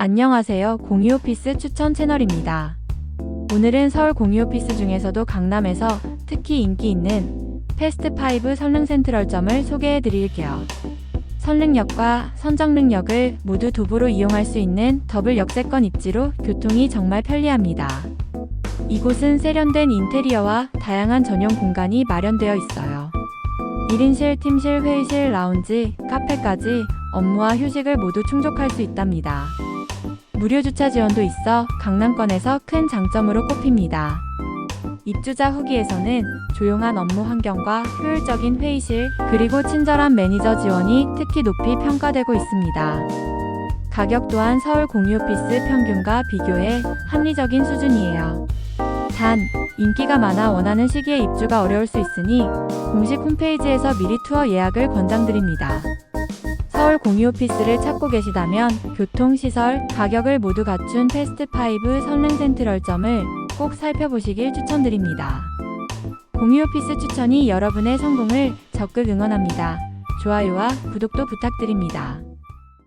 안녕하세요. 공유오피스 추천 채널입니다. 오늘은 서울 공유오피스 중에서도 강남에서 특히 인기 있는 패스트5 선릉센트럴점을 소개해 드릴게요. 선릉역과 선정릉역을 모두 도보로 이용할 수 있는 더블 역세권 입지로 교통이 정말 편리합니다. 이곳은 세련된 인테리어와 다양한 전용 공간이 마련되어 있어요. 1인실, 팀실, 회의실, 라운지, 카페까지 업무와 휴식을 모두 충족할 수 있답니다. 무료 주차 지원도 있어 강남권에서 큰 장점으로 꼽힙니다. 입주자 후기에서는 조용한 업무 환경과 효율적인 회의실, 그리고 친절한 매니저 지원이 특히 높이 평가되고 있습니다. 가격 또한 서울 공유오피스 평균과 비교해 합리적인 수준이에요. 단, 인기가 많아 원하는 시기에 입주가 어려울 수 있으니 공식 홈페이지에서 미리 투어 예약을 권장드립니다. 서울 공유오피스를 찾고 계시다면 교통시설, 가격을 모두 갖춘 패스트5 선릉센트럴점을 꼭 살펴보시길 추천드립니다. 공유오피스 추천이 여러분의 성공을 적극 응원합니다. 좋아요와 구독도 부탁드립니다.